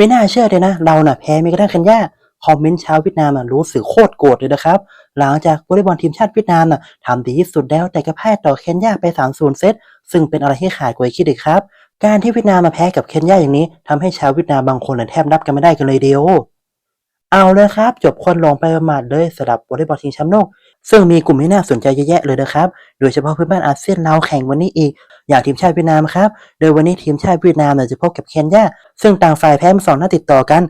ไม่น่าเชื่อเลยนะ เราน่ะแพ้แม้กระทั่งเคนยาคอมเมนต์ชาวเวียดนามรู้สึกโคตรโกรธเลยนะครับ หลังจากวอลเลย์บอลทีมชาติเวียดนามน่ะทำดีที่สุดแล้วแต่ก็พ่ายต่อเคนยาไป3-0เซต ซึ่งเป็นอะไรที่ขาดกว่าคิดอีกครับ การที่เวียดนามมาแพ้กับเคนยาอย่างนี้ทำให้ชาวเวียดนามบางคนน่ะแทบนับกันไม่ได้กันเลยเดียว เอาเลยครับ จบคนลงไปประมาทเลยสำหรับวอลเลย์บอลชิงแชมป์โลกซึ่งมีกลุ่มที่น่าสนใจเยอะแยะเลยนะครับ โดยเฉพาะเพื่อนบ้านอาเซียนเราแข่งวันนี้อีก อย่างทีมชาติเวียดนามครับ โดยวันนี้ทีมชาติเวียดนามเนี่ยจะพบกับเคนยา ซึ่งต่างฝ่ายแพ้มาสองนัดติดต่อกัน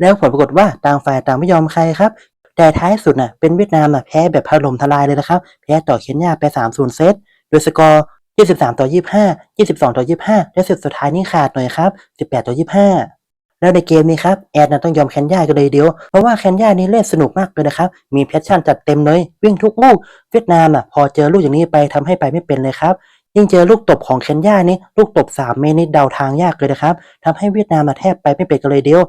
แล้วผลปรากฏว่าต่างฝ่ายต่างไม่ยอมใครครับ แต่ท้ายสุดน่ะเป็นเวียดนามน่ะแพ้แบบถล่มทลายเลยนะครับ แพ้ต่อเคนยาไป3-0เซต โดยสกอร์ 23 ต่อ 25 22 ต่อ 25 และสุดสุดท้ายนี่ขาดหน่อยครับ 18 ต่อ 25แล้วในเกมนี้ครับแอดน่ะต้องยอมเคนยากันเลยเดียว เพราะว่าเคนยานี่เล่นสนุกมากเลยนะครับ มีแพชชั่นจัดเต็มเลย วิ่งทุกลูก เวียดนามอะพอเจอลูกอย่างนี้ไปทำให้ไปไม่เป็นเลยครับ ยิ่งเจอลูกตบของเคนยานี่ลูกตบ3เมตรนี่เดาทางยากเลยนะครับทำให้เวียดนามมาแทบไปไม่เป็นกันเลยเดียว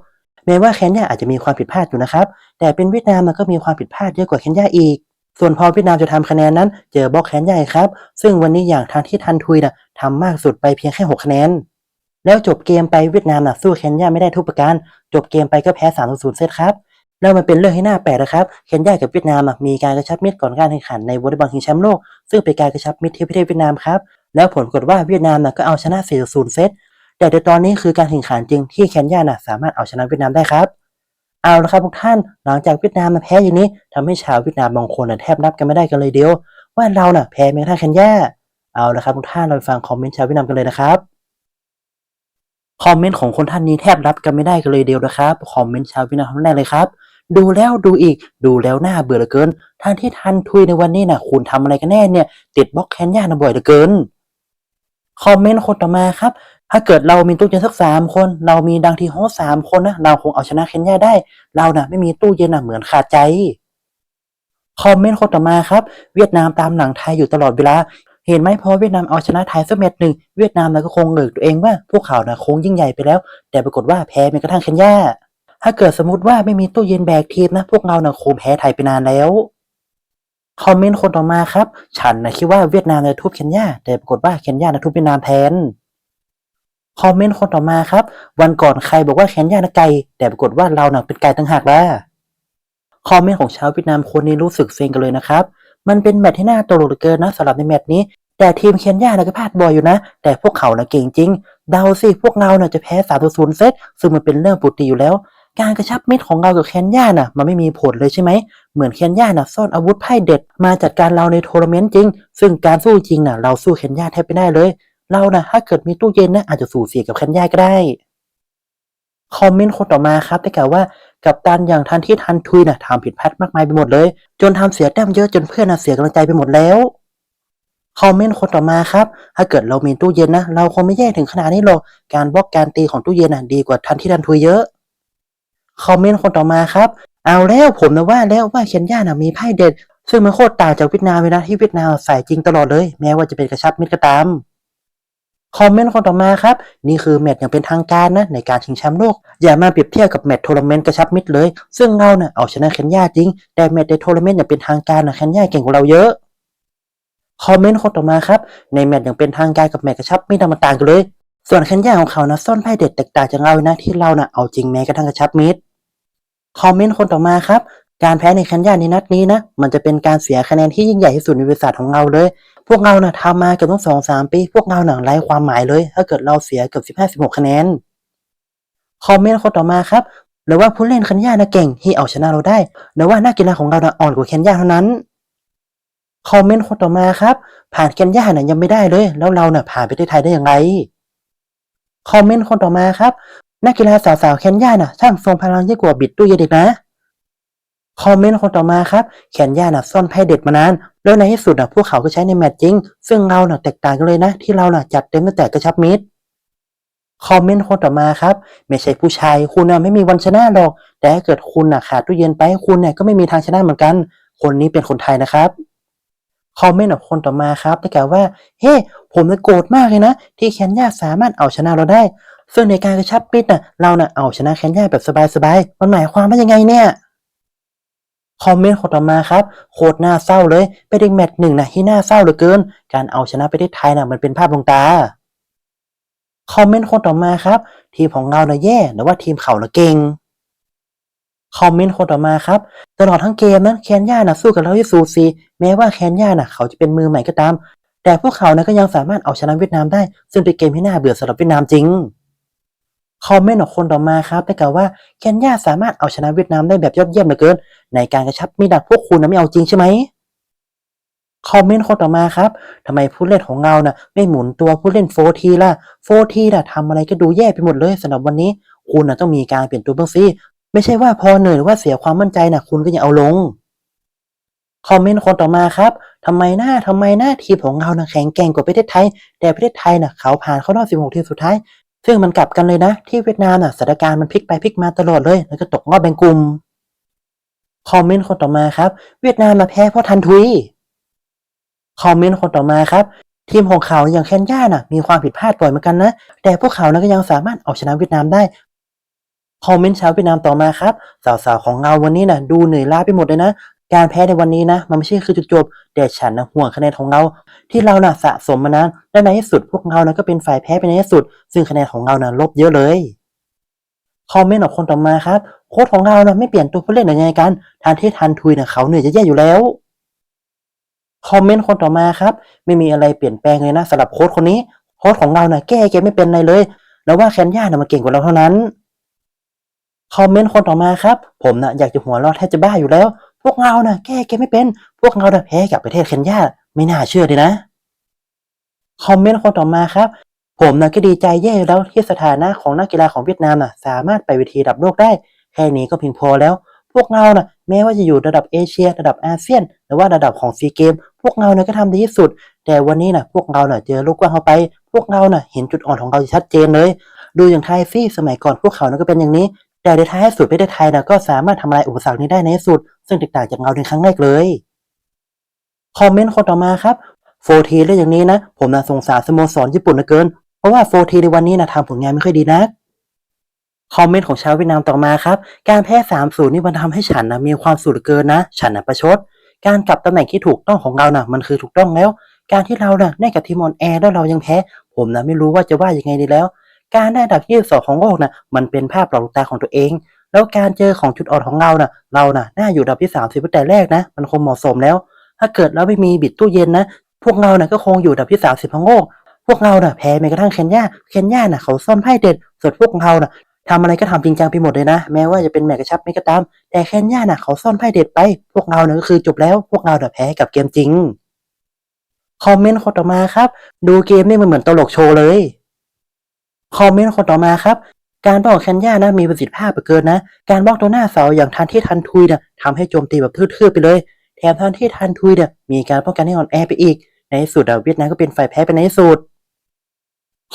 แม้ว่าเคนยาอาจจะมีความผิดพลาดอยู่นะครับ แต่เป็นเวียดนามมันก็มีความผิดพลาดเยอะกว่าเคนยาอีก ส่วนพอเวียดนามจะทำคะแนนนั้น เจอบล็อกเคนยาครับ ซึ่งวันนี้อย่างทางที่ทันทุยนะทำมากสุดไปเพียงแค่6คะแนน แล้วจบเกมไปเวียดนามนะสู้เคนยาไม่ได้ทุกประการ จบเกมไปก็แพ้3 0เซตครับ แล้วมันเป็นเรื่องที่น่าแปลกนะครับ เคนยากับเวียดนามมีการกระชับมิตรก่อนการแข่งขันในวอลเลย์บอลชิงแชมป์โลก ซึ่งเป็นการกระชับมิตรที่ประเทศเวียดนามครับ แล้วผลกฏว่าเวียดนามก็เอาชนะ 4 0 เซต แต่ในตอนนี้คือการแข่งขันจริงที่เคนยาสามารถเอาชนะเวียดนามได้ครับ เอาละครับทุกท่าน หลังจากเวียดนามมาแพ้อย่างนี้ทำให้ชาวเวียดนามบางคนแทบนับกันไม่ได้กันเลยเดียว ว่าเราน่ะแพ้แม้กระทั่งเคนยาเอาละครับทุกท่านเราไปฟังคอมเมนต์ชาวเวียดนามกันเลยนะครับคอมเมนต์ของคนท่านนี้แทบรับกันไม่ได้กันเลยเดียวนะครับ คอมเมนต์ชาวเวียดนามท่านแรกเลยครับ ดูแล้วดูอีก ดูแล้วน่าเบื่อเหลือเกินทานที่ทันทุยในวันนี้น่ะคุณทำอะไรกันแน่เนี่ยติดบล็อกแคนยานะบ่อยเหลือเกินคอมเมนต์คนต่อมาครับ ถ้าเกิดเรามีตู้เย็นสักสามคน เรามีดังทีโฮสามคนนะ เราคงเอาชนะเคนยาได้ เราน่ะไม่มีตู้เย็นน่ะเหมือนขาดใจ คอมเมนต์คนต่อมาครับ เวียดนามตามหลังไทยอยู่ตลอดเวลา เห็นไหมพอเวียดนามเอาชนะไทยสักเม็ดหนึ่ง เวียดนามน่ะก็คงเหลือตัวเองว่าพวกเขาน่ะคงยิ่งใหญ่ไปแล้ว แต่ปรากฏว่าแพ้แม้กระทั่งเคนยา ถ้าเกิดสมมติว่าไม่มีตู้เย็นแบกทีมนะ พวกเราเน่ะคงแพ้ไทยไปนานแล้ว คอมเมนต์คนต่อมาครับ ฉันนะคิดว่าเวียดนามจะทุบเคนยาแต่ปรากฏว่าเคนยานะทุบเวียดนามแทน คอมเมนต์คนต่อมาครับ วันก่อนใครบอกว่าเคนยานะไก่แต่ปรากฏว่าเราน่ะเป็นไก่ต่างหากล่ะคอมเมนต์ของชาวเวียดนามคนนี้รู้สึกเซ็งกันเลยนะครับ มันเป็นแมตช์ที่น่าตลกเหลือเกินนะสำหรับในแมตช์นี้ แต่ทีมเคนยานะก็พลาดบ่อยอยู่นะ แต่พวกเขานะเก่งจริง เดาสิพวกเราน่ะจะแพ้3 0เซตซึ่งมันเป็นเรื่องปกติอยู่แล้ว การกระชับมิตรของเรากับเคนยาน่ะมันไม่มีผลเลยใช่ไหม เหมือนเคนยาน่ะซ่อนอาวุธไพ่เด็ดมาจัดการเราในทัวร์นาเมนต์จริง ซึ่งการสู้จริงน่ะเราสู้เคนยาแทบไม่ได้เลย เราน่ะถ้าเกิดมีตู้เย็นนะอาจจะสู่เสียกับเคนยาก็ได้ คอมเมนต์คนต่อมาครับได้กล่าวว่ากับตันอย่างทันที่ทันทุยน่ะทำผิดพลาดมากมายไปหมดเลย จนทำเสียแต้มเยอะจนเพื่อนน่ะเสียกำลังใจไปหมดแล้วคอมเมนต์คนต่อมาครับ ถ้าเกิดเรามีตู้เย็นนะเราคงไม่แย่ถึงขนาดนี้หรอก การบล็อกการตีของตู้เย็นน่ะดีกว่าทันที่ทันทุยเยอะ คอมเมนต์คนต่อมาครับ เอาแล้วผมนะว่าแล้วว่าเคนยาน่ะมีไพ่เด็ด ซึ่งมันโคตรต่างจากเวียดนามเลยนะที่เวียดนามใส่จริงตลอดเลย แม้ว่าจะเป็นกระชับมิตรก็ตามคอมเมนต์คนต่อมาครับ นี่คือแมตช์อย่างเป็นทางการนะในการชิงแชมป์โลก อย่ามาเปรียบเทียบกับแมตช์ทัวร์นาเมนต์กระชับมิตรเลย ซึ่งเราเนี่ยเอาชนะเคนยาจริง แต่แมตช์ในทัวร์นาเมนต์อย่างเป็นทางการนะเคนยาเก่งกว่าเราเยอะคอมเมนต์คนต่อมาครับ ในแมตช์อย่างเป็นทางการกับแมตช์กระชับมิตรมันต่างกันเลย ส่วนเคนยาของเขานะซ่อนไพ่เด็ดแตกต่างจากเรานะที่เราน่ะเอาจริงแม้กระทั่งกระชับมิตร คอมเมนต์คนต่อมาครับ การแพ้ในเคนยาในนัดนี้นะ มันจะเป็นการเสียคะแนนที่ยิ่งใหญ่ที่สุดในประวัติศาสตร์ของเราเลย พวกเราน่ะทำมาเกือบต้องสองสามปี พวกเราหนังไร้ความหมายเลย ถ้าเกิดเราเสียเกือบสิบห้าสิบหกคะแนน คอมเมนต์คนต่อมาครับหรือว่าผู้เล่นเคนยานะเก่งที่เอาชนะเราได้หรือว่านักกีฬาของเรานะอ่อนกว่าเคนยาเท่านั้น คอมเมนต์คนต่อมาครับ ผ่านเคนยาน่ะยังไม่ได้เลย แล้วเราเน่ะผ่านไปได้ไทยได้อย่างไรคอมเมนต์คนต่อมาครับ นักกีฬาสาวๆเคนยาน่ะช่างทรงพลังยิ่งกว่าบิดตู้เย็นอีกนะ คอมเมนต์คนต่อมาครับเคนยาน่ะซ่อนไพ่เด็ดมานาน แล้วในที่สุดน่ะพวกเขาก็ใช้ในแมตช์จริง ซึ่งเราน่ะแตกต่างกันเลยนะ ที่เราน่ะจัดเต็มตั้งแต่กระชับมิตรคอมเมนต์คนต่อมาครับ ไม่ใช่ผู้ชายคุณน่ะไม่มีวันชนะหรอก แต่ถ้าเกิดคุณน่ะขาดตู้เย็นไปคุณเนี่ยก็ไม่มีทางชนะเหมือนกัน คนนี้เป็นคนไทยนะครับคอมเมนต์ของคนต่อมาครับได้กล่าวว่า เฮ้ผมน่ะโกรธมากเลยนะ ที่เคนยาสามารถเอาชนะเราได้ ซึ่งในการกระชับมิตรน่ะเราน่ะเอาชนะเคนยาแบบสบายๆ มันหมายความว่ายังไงเนี่ย คอมเมนต์คนต่อมาครับ โคตรน่าเศร้าเลย เป็นอีกแมตช์หนึ่งนะที่น่าเศร้าเหลือเกิน การเอาชนะประเทศไทยน่ะมันเป็นภาพลวงตา คอมเมนต์คนต่อมาครับ ทีมของเราน่ะแย่แต่ว่าทีมเขาน่ะเก่ง คอมเมนต์คนต่อมาครับ ตลอดทั้งเกมนั้นแคนย่าน่ะสู้กับเราที่สูสีแม้ว่าแคนย่าน่ะเขาจะเป็นมือใหม่ก็ตาม แต่พวกเขานะก็ยังสามารถเอาชนะเวียดนามได้ ซึ่งเป็นเกมที่น่าเบื่อสำหรับเวียดนามจริง คอมเมนต์ของคนต่อมาครับได้กล่าวว่าแคนยาสามารถเอาชนะเวียดนามได้แบบยอดเยี่ยมเหลือเกิน ในการกระชับมีดดักพวกคุณนะไม่เอาจริงใช่ไหมคอมเมนต์คนต่อมาครับทำไมผู้เล่นของเราน่ะไม่หมุนตัวผู้เล่นโฟทีล่ะโฟทีน่ะทำอะไรก็ดูแย่ไปหมดเลยสำหรับวันนี้ คุณน่ะต้องมีการเปลี่ยนตัวบ้างสิไม่ใช่ว่าพอเหนื่อยหรือว่าเสียความมั่นใจน่ะ คุณก็ยังเอาลงคอมเมนต์คนต่อมาครับทำไมหน้าทำไมหน้าทีมของเราน่ะแข็งแกร่งกว่าประเทศไทย แต่ประเทศไทยน่ะเขาผ่านเข้ารอบ 16 ทีมสุดท้าย ซึ่งมันกลับกันเลยนะ ที่เวียดนามน่ะสถานการณ์มันพลิกไปพลิกมาตลอดเลย แล้วก็ตกรอบแบ่งกลุ่มคอมเมนต์คนต่อมาครับ เวียดนามมาแพ้เพราะทันทุยคอมเมนต์คนต่อมาครับ ทีมของเขาอย่างเคนยาน่ะ มีความผิดพลาดบ่อยเหมือนกันนะ แต่พวกเขานะก็ยังสามารถเอาชนะเวียดนามได้คอมเมนต์ชาวเวียดนามต่อมาครับ สาวๆของเราวันนี้น่ะดูเหนื่อยล้าไปหมดเลยนะ การแพ้ในวันนี้นะ มันไม่ใช่คือจุดจบแต่ฉันนะห่วงคะแนนของเรา ที่เราน่ะสะสมมานานและในที่สุดพวกเรานะก็เป็นฝ่ายแพ้ไปในที่สุด ซึ่งคะแนนของเราน่ะลบเยอะเลยคอมเมนต์ของคนต่อมาครับ โค้ชของเรานะไม่เปลี่ยนตัวผู้เล่นหรือยังไงกันทานที่ทันทุยนะเขาเหนื่อยจะแย่อยู่แล้วคอมเมนต์คนต่อมาครับ ไม่มีอะไรเปลี่ยนแปลงเลยนะสำหรับโค้ชคนนี้โค้ชของเรานะแก้แกไม่เป็นอะไรเลยแล้วว่าแคนย่านะมาเก่งกว่าเราเท่านั้นคอมเมนต์คนต่อมาครับ ผมนะอยากจะหัวเราะแทบจะบ้าอยู่แล้ว พวกเรานะแก้แกไม่เป็น พวกเรานะแพ้กับประเทศเคนยาไม่น่าเชื่อเลยนะ คอมเมนต์คนต่อมาครับ ผมนะก็ดีใจแย่แล้วที่สถานะของนักกีฬาของเวียดนามนะสามารถไปเวทีระดับโลกได้ แค่นี้ก็เพียงพอแล้ว พวกเรานะแม้ว่าจะอยู่ระดับเอเชีย ระดับอาเซียน หรือว่าระดับของซีเกม พวกเรานะก็ทำดีที่สุด แต่วันนี้นะพวกเรานะเจอลูกกว้างเข้าไป พวกเราน่ะเห็นจุดอ่อนของเราชัดเจนเลย ดูอย่างไทยซี่สมัยก่อนพวกเขานะก็เป็นอย่างนี้ แต่ในท้ายสุดประเทศไทยนะก็สามารถทำลายอุปสรรคนี้ได้ในที่สุด ซึ่งแตกต่างจากเราในครั้งแรกเลยคอมเมนต์คนต่อมาครับโฟทีเรื่องอย่างนี้นะ ผมนะสงสารสโมสรญี่ปุ่นเหลือเกิน เพราะว่าโฟทีในวันนี้นะทำผลงานไม่ค่อยดีนะคอมเมนต์ของชาวเวียดนามต่อมาครับ การแพ้3ามศูนย์นี่มันทำให้ฉันนะมีความสุขเหลือเกินนะ ฉันนะประชด การกลับตำแหน่งที่ถูกต้องของเรานะมันคือถูกต้องแล้ว การที่เรานะได้กับทีมออนแอร์แล้วเรายังแพ้ ผมนะไม่รู้ว่าจะว่ายังไงดีแล้ว การได้ดับที่สองของโลกนะมันเป็นภาพหลอกตาของตัวเอง แล้วการเจอของจุดอ่อนของเราเนะเรานะ่ะน่าอยู่ดับที่สามสิบตั้งแต่แรกนะ มันคงเหมาะสมแล้ว ถ้าเกิดเราไม่มีบิดตู้เย็นนะ พวกเรานะ่ะก็คงอยู่ดับที่สามสิบของโลกพวกเราน่ะแพ้แม้กระทั่งเคนยาเคนยาน่ะเขาซ่อนไพ่เด็ดส่วนพวกเราน่ะทำอะไรก็ทำจริงจังไปหมดเลยนะ แม้ว่าจะเป็นแมกกระชับไม่ก็ตาม แต่เคนยาน่ะเขาซ่อนไพ่เด็ดไป พวกเราน่ะก็คือจบแล้ว พวกเราน่ะแพ้กับเกมจริง คอมเมนต์คนต่อมาครับ ดูเกมนี่มันเหมือนตลกโชว์เลย คอมเมนต์คนต่อมาครับ การบล็อกแคนย่านะมีประสิทธิภาพเหลือเกินนะ การบล็อกตัวหน้าเสาอย่างทันที่ทันทุยเนี่ยทำให้โจมตีแบบทื่อๆไปเลย แถมทันที่ทันทุยเนี่ยมีการป้องกันให้อ่อนแอไปอีก ในที่สุดเวียดนามก็เป็นฝ่ายแพ้ไปในที่สุด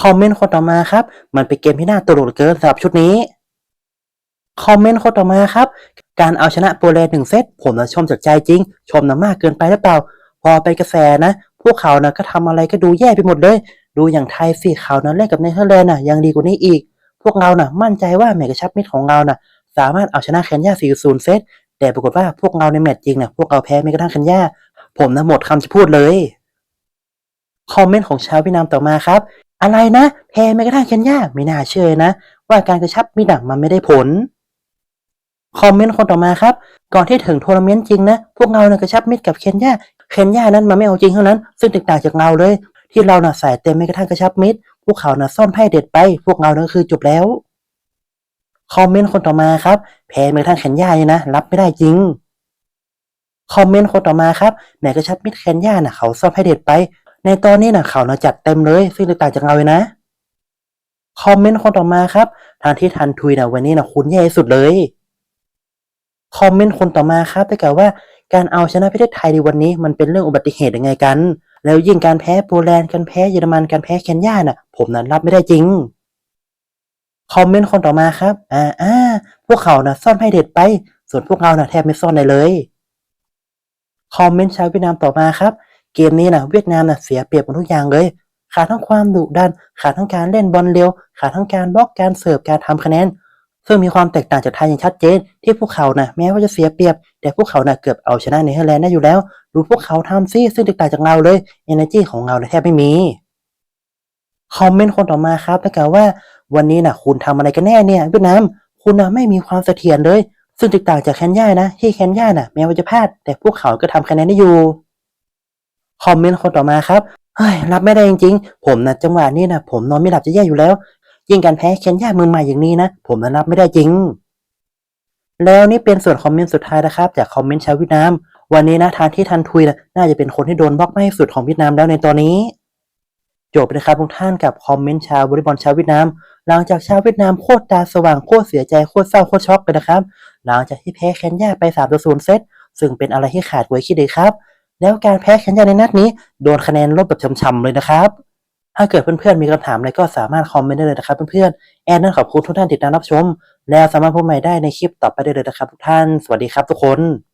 คอมเมนต์คนต่อมาครับ มันเป็นเกมที่น่าตลกเหลือเกินสำหรับชุดนี้ คอมเมนต์คนต่อมาครับ การเอาชนะโปแลนด์หนึ่งเซตผมนะชมจากใจจริง ชมนะมากเกินไปหรือเปล่า พอไปกระแสนะ พวกเขานะก็ทำอะไรก็ดูแย่ไปหมดเลย ดูอย่างไทยสิเขานะเล่นกับเนเธอร์แลนด์น่ะยังดีกว่านี้อีก พวกเราน่ะมั่นใจว่าแมตช์กะชับมิตรของเราน่ะสามารถเอาชนะเคนยา4-0เซตแต่ปรากฏว่าพวกเราในแมตช์จริงน่ะพวกเราแพ้ไม่กระทั่งเคนยาผมนะหมดคำจะพูดเลยคอมเมนต์ของชาวเวียดนามต่อมาครับ อะไรนะแพ้ไม่กระทั่งเคนยาไม่น่าเชื่อนะ ว่าการกระชับมิตรน่ะมันไม่ได้ผลคอมเมนต์คนต่อมาครับ ก่อนที่ถึงทัวร์นาเมนต์จริงนะ พวกเราเนี่ยกระชับมิตรกับเคนยาเคนยานั้นมันไม่เอาจริงเท่านั้น ซึ่งแตกต่างจากเราเลย ที่เราน่ะใส่เต็มไม่กระทั่งกระชับมิตร พวกเขาน่ะซ่อนไพ่เด็ดไป พวกเรานั่นคือจบแล้ว คอมเมนต์คนต่อมาครับ แพ้ไม่กระทั่งเคนยาเลยนะ รับไม่ได้จริง คอมเมนต์คนต่อมาครับแหมกระชับมิตรเคนยาน่ะเขาซ่อนไพ่เด็ดไป ในตอนนี้น่ะเขาน่ะจัดเต็มเลย ซึ่งตกต่างจากเราเลยนะ คอมเมนต์คนต่อมาครับ ทางที่ทันทุยน่ะวันนี้น่ะคุณแย่สุดเลย คอมเมนต์คนต่อมาครับได้กล่าวว่าการเอาชนะประเทศไทยในวันนี้มันเป็นเรื่องอุบัติเหตุยังไงกัน แล้วยิ่งการแพ้โปแลนด์การแพ้เยอรมันการแพ้เคนยาน่ะ ผมนั้นรับไม่ได้จริงคอมเมนต์คนต่อมาครับ อ่าอ่าพวกเขาน่ะซ่อนไพ่เด็ดไป ส่วนพวกเราน่ะแทบไม่ซ่อนเลยเลยคอมเมนต์ชาวเวียดนามต่อมาครับ เกมนี้น่ะเวียดนามน่ะเสียเปรียบหมดทุกอย่างเลย ขาดทั้งความดุดัน ขาดทั้งการเล่นบอลเร็ว ขาดทั้งการบล็อกการเสิร์ฟการทำคะแนน ซึ่งมีความแตกต่างจากไทยอย่างชัดเจน ที่พวกเขานะ่ะแม้ว่าจะเสียเปรียบ แต่พวกเขานะ่ะเกือบเอาชนะเนเธอร์แลนด์ได้อยู่แล้ว ดูพวกเขาทำซิซึ่งแตกต่างจากเราเลย energy ของเราแทบไม่มีคอมเมนต์คนต่อมาครับแล้วกล่าวว่า วันนี้นะคุณทำอะไรกันแน่เนี่ยเวียดนามคุณนะไม่มีความเสถียรเลย ซึ่งแตกต่างจากแคนยานะ ที่แคนยาน่ะแม้ว่าจะพลาด แต่พวกเขาก็ทำคะแนนได้อยู่คอมเมนต์คนต่อมาครับเฮ้ยรับไม่ได้จริงๆ ผมนะจังหวะนี้นะผมนอนไม่หลับจะแย่อยู่แล้ว ยิ่งการแพ้เคนยาเมืองใหม่อย่างนี้นะ ผมนะรับไม่ได้จริง แล้วนี่เป็นส่วนคอมเมนต์สุดท้ายนะครับ จากคอมเมนต์ชาวเวียดนาม วันนี้นะทางที่ทันทุยนะน่าจะเป็นคนที่โดนบล็อกมากที่สุดของเวียดนามแล้วในตอนนี้ จบไปนะครับทุกท่านกับคอมเมนต์ชาววอลเลย์บอลชาวเวียดนาม หลังจากชาวเวียดนามโคตรตาสว่างโคตรเสียใจโคตรเศร้าโคตรช็อกเลยนะครับ หลังจากที่แพ้เคนยาไป3ต่อ0เซตซึ่งเป็นอะไรที่ขาดไว้คิดเลยครับ แล้วการแพ้เคนยาในนัดนี้ โดนคะแนนลบแบบช้ำๆเลยนะครับ ถ้าเกิดเพื่อนๆมีคำถามอะไรก็สามารถคอมเมนต์ได้เลยนะครับเพื่อนๆแอนนั่นขอบคุณทุกท่านติดตามรับชม แล้วสามารถพบใหม่ได้ในคลิปต่อไปได้เลยนะครับทุกท่าน สวัสดีครับทุกคน